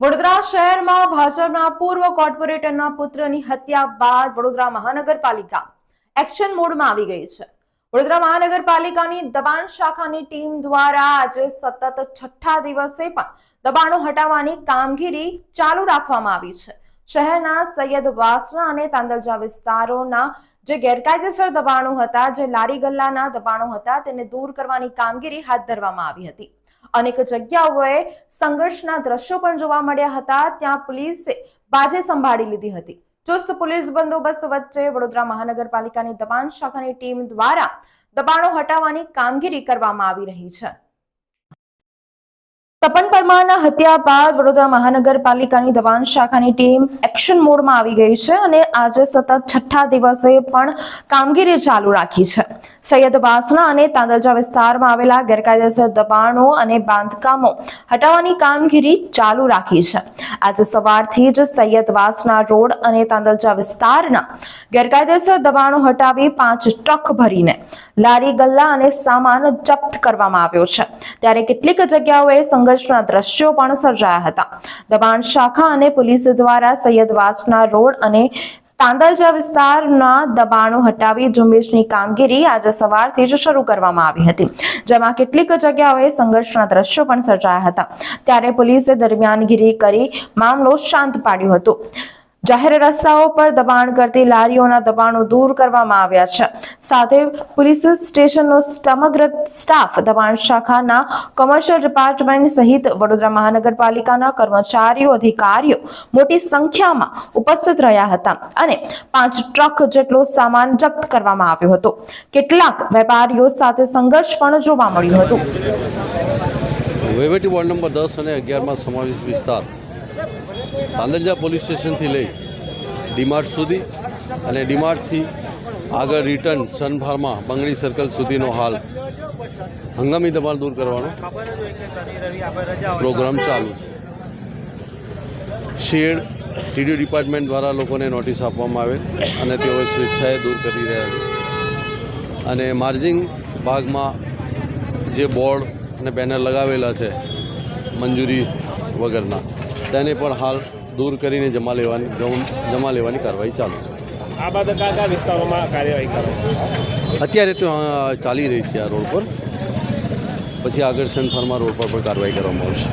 વડોદરા શહેરમાં ભાજપના પૂર્વ કોર્પોરેટરના પુત્રની હત્યા બાદ વડોદરા મહાનગરપાલિકા એક્શન મોડમાં આવી ગઈ છે. વડોદરા મહાનગરપાલિકાની દબાણ શાખાની ટીમ દ્વારા આજે સતત છઠ્ઠા દિવસે પણ દબાણો હટાવવાની કામગીરી ચાલુ રાખવામાં આવી છે. શહેરના સૈયદ વાસણા અને તાંદલજા વિસ્તારોના જે ગેરકાયદેસર દબાણો હતા, જે લારી ગલ્લાના દબાણો હતા, તેને દૂર કરવાની કામગીરી હાથ ધરવામાં આવી હતી. અનેક જગ્યાઓએ સંઘર્ષના દ્રશ્યો પણ જોવા મળ્યા હતા. ત્યાં પોલીસે બાજે સંભાળી લીધી હતી. ચુસ્ત પોલીસ બંદોબસ્ત વચ્ચે વડોદરા મહાનગરપાલિકાની દબાણ શાખાની ટીમ દ્વારા દબાણો હટાવવાની કામગીરી કરવામાં આવી રહી છે. તપન પરમારના હત્યા બાદ વડોદરા મહાનગરપાલિકાની દબાણ શાખાની ટીમ એક્શન મોડમાં આવી ગઈ છે અને આજે સતત છઠ્ઠા દિવસે પણ કામગીરી ચાલુ રાખી છે. સૈયદ વાસણા અને તાંદલજા વિસ્તારમાં આવેલા ગેરકાયદેસર દબાણો અને બાંધકામો હટાવવાની કામગીરી ચાલુ રાખી છે. આજે સવારથી જ સૈયદ વાસણા રોડ અને તાંદલજા વિસ્તારના ગેરકાયદેસર દબાણો હટાવી પાંચ ટ્રક ભરીને લારી, ગલ્લા અને સામાન જપ્ત કરવામાં આવ્યો છે. ત્યારે કેટલીક જગ્યાઓએ સંઘર્ષના દ્રશ્યો પણ સર્જાયા હતા. દબાણ શાખા અને પોલીસ દ્વારા સૈયદ વાસણા રોડ અને તાંદલજા વિસ્તારના દબાણો હટાવી ઝુંબેશની કામગીરી આજે સવારથી જ શરૂ કરવામાં આવી હતી, જેમાં કેટલીક જગ્યાઓએ સંઘર્ષના દ્રશ્યો પણ સર્જાયા હતા. ત્યારે પોલીસે દરમિયાનગીરી કરી મામલો શાંત પાડ્યો હતો. જાહેર રસ્તાઓ પર દબાણ કરતી લારીઓના દબાણો દૂર કરવામાં આવ્યા છે. સાથે પોલીસ સ્ટેશનનો સમગ્ર સ્ટાફ દબાણ શાખાના કોમર્શિયલ ડિપાર્ટમેન્ટ સહિત વડોદરા મહાનગરપાલિકાના કર્મચારીઓ, અધિકારીઓ મોટી સંખ્યામાં ઉપસ્થિત રહ્યા હતા અને પાંચ ટ્રક જેટલો સામાન જપ્ત કરવામાં આવ્યો હતો. કેટલાક વેપારીઓ સાથે સંઘર્ષ પણ જોવા મળ્યું હતું. વહીવટી વોર્ડ નંબર દસ અને અગિયારમાં સમાવેશ વિસ્તાર તાંદલજા પોલીસ સ્ટેશનથી લઈ ડીમાર્ટ સુધી અને ડીમાર્ટથી આગળ રિટર્ન સનફાર્મા બંગડી સર્કલ સુધીનો હાલ હંગામી દબાણ દૂર કરવાનો પ્રોગ્રામ ચાલુ છે. શેડ ટીડી ડિપાર્ટમેન્ટ દ્વારા લોકોને નોટિસ આપવામાં આવે અને તેઓ સ્વેચ્છાએ દૂર કરી રહ્યા છે. અને માર્જિંગ ભાગમાં જે બોર્ડ અને બેનર લગાવેલા છે મંજૂરી વગરના, તેને પણ હાલ દૂર કરીને જમા લેવાની જમ- જમા લેવાની કાર્યવાહી ચાલુ છે. આ બાદ કયા કયા વિસ્તારોમાં કાર્યવાહી કરે અત્યારે તો ચાલી રહી છે આ રોડ પર. પછી આગળ સન ફાર્મા રોડ પર પણ કાર્યવાહી કરવામાં આવશે.